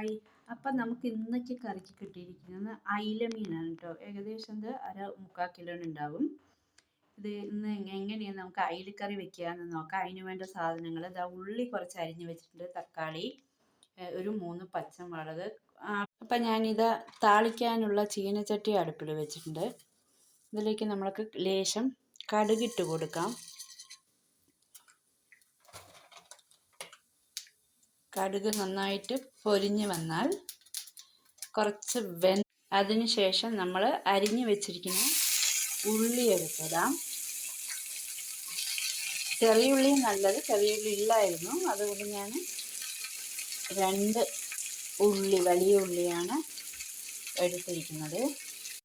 Hi അപ്പം നമുക്ക് ഇന്നൊക്കെ കറിക്ക് കിട്ടിയിരിക്കുന്നത് അയില മീനാണ് കേട്ടോ. ഏകദേശം ഇത് അര മുക്കാൽ കിലോന് ഉണ്ടാവും. ഇത് ഇന്ന് എങ്ങനെയാണ് നമുക്ക് അയിലക്കറി വെക്കുകയെന്ന് നോക്കാം. അതിന് വേണ്ട സാധനങ്ങൾ ഇതാ ഉള്ളി കുറച്ച് അരിഞ്ഞ് വെച്ചിട്ടുണ്ട് തക്കാളി ഒരു മൂന്ന് പച്ചമുളക്. അപ്പം ഞാനിത് താളിക്കാനുള്ള ചീനച്ചട്ടി അടുപ്പിൽ വെച്ചിട്ടുണ്ട്. ഇതിലേക്ക് നമ്മൾക്ക് ലേശം കടുകിട്ട് കൊടുക്കാം. കടുക് നന്നായിട്ട് പൊരിഞ്ഞ് വന്നാൽ കുറച്ച് വെ അതിനുശേഷം നമ്മൾ അരിഞ്ഞു വെച്ചിരിക്കുന്ന ഉള്ളി എടുത്തതാം. ചെറിയുള്ളി നല്ലത് ചെറിയുള്ളി ഇല്ലായിരുന്നു. അതുകൊണ്ട് ഞാൻ രണ്ട് ഉള്ളി വലിയ ഉള്ളിയാണ് എടുത്തിരിക്കുന്നത്.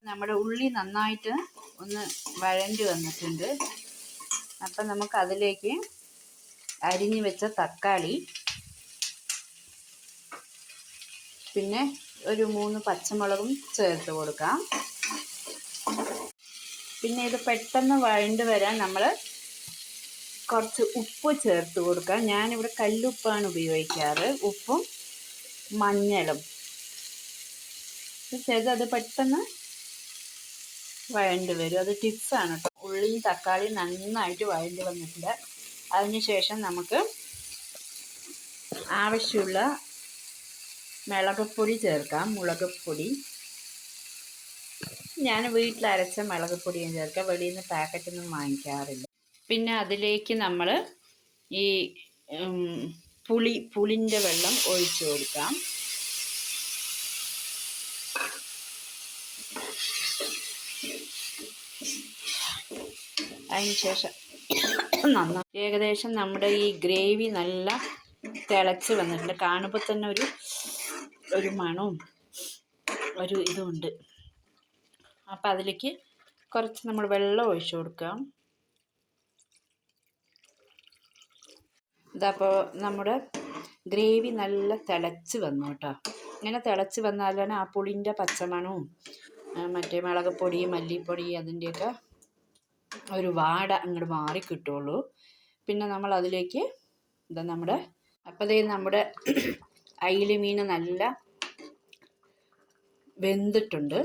നമ്മുടെ ഉള്ളി നന്നായിട്ട് ഒന്ന് വഴണ്ടി വന്നിട്ടുണ്ട്. അപ്പം നമുക്ക് അതിലേക്ക് അരിഞ്ഞു വെച്ച തക്കാളി പിന്നെ ഒരു മൂന്ന് പച്ചമുളകും ചേർത്ത് കൊടുക്കാം. പിന്നെ ഇത് പെട്ടെന്ന് വഴണ്ട് വരാൻ നമ്മൾ കുറച്ച് ഉപ്പ് ചേർത്ത് കൊടുക്കാം. ഞാനിവിടെ കല്ലുപ്പാണ് ഉപയോഗിക്കാറ്. ഉപ്പും മഞ്ഞളും. ചേർത്ത് അത് പെട്ടെന്ന് വഴണ്ട് വരും. അത് ടിപ്സാണ് കേട്ടോ ഉള്ളിയും തക്കാളിയും നന്നായിട്ട് വഴണ്ട് വന്നിട്ടുണ്ട്. അതിനുശേഷം നമുക്ക് ആവശ്യമുള്ള മുളകുപ്പൊടി ചേർക്കാം. മുളകുപ്പൊടി ഞാൻ വീട്ടിൽ അരച്ച മുളകുപ്പൊടിയും ചേർക്കാം. വെളിയിൽ നിന്ന് പാക്കറ്റൊന്നും വാങ്ങിക്കാറില്ല. പിന്നെ അതിലേക്ക് നമ്മൾ ഈ പുളി പുളിന്റെ വെള്ളം ഒഴിച്ചു കൊടുക്കാം. അതിനുശേഷം നന്നായി ഏകദേശം നമ്മുടെ ഈ ഗ്രേവി നല്ല തിളച്ച് വന്നിട്ടുണ്ട്. കാണുമ്പോൾ തന്നെ ഒരു ഒരു മണവും ഒരു ഇതുമുണ്ട്. അപ്പം അതിലേക്ക് കുറച്ച് നമ്മൾ വെള്ളം ഒഴിച്ചു കൊടുക്കാം ഇതപ്പോൾ നമ്മുടെ ഗ്രേവി നല്ല തിളച്ച് വന്നു കേട്ടോ. ഇങ്ങനെ തിളച്ച് വന്നാലാണ് ആ പുളിന്റെ പച്ചമണവും മറ്റേ മുളകപ്പൊടി മല്ലിപ്പൊടി അതിന്റെയൊക്കെ ഒരു വാട അങ്ങോട്ട് മാറി കിട്ടുള്ളൂ പിന്നെ നമ്മൾ അതിലേക്ക് ഇതാ നമ്മുടെ അപ്പോഴേ നമ്മുടെ അയില മീൻ നല്ല വെന്തിട്ടുണ്ട്.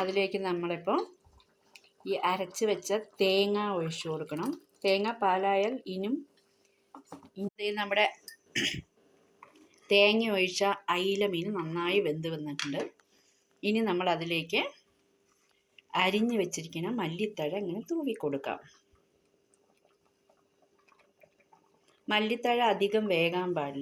അതിലേക്ക് നമ്മളിപ്പോൾ ഈ അരച്ച് വെച്ച തേങ്ങ ഒഴിച്ചു കൊടുക്കണം. തേങ്ങ പാലായാൽ ഇനും നമ്മുടെ തേങ്ങ ഒഴിച്ച അയില മീൻ നന്നായി വെന്ത് വന്നിട്ടുണ്ട്. ഇനി നമ്മൾ അതിലേക്ക് അരിഞ്ഞു വെച്ചിരിക്കുന്ന മല്ലിത്തഴ ഇങ്ങനെ തൂവി കൊടുക്കാം. മല്ലിത്തഴ അധികം വേകാൻ പാടില്ല.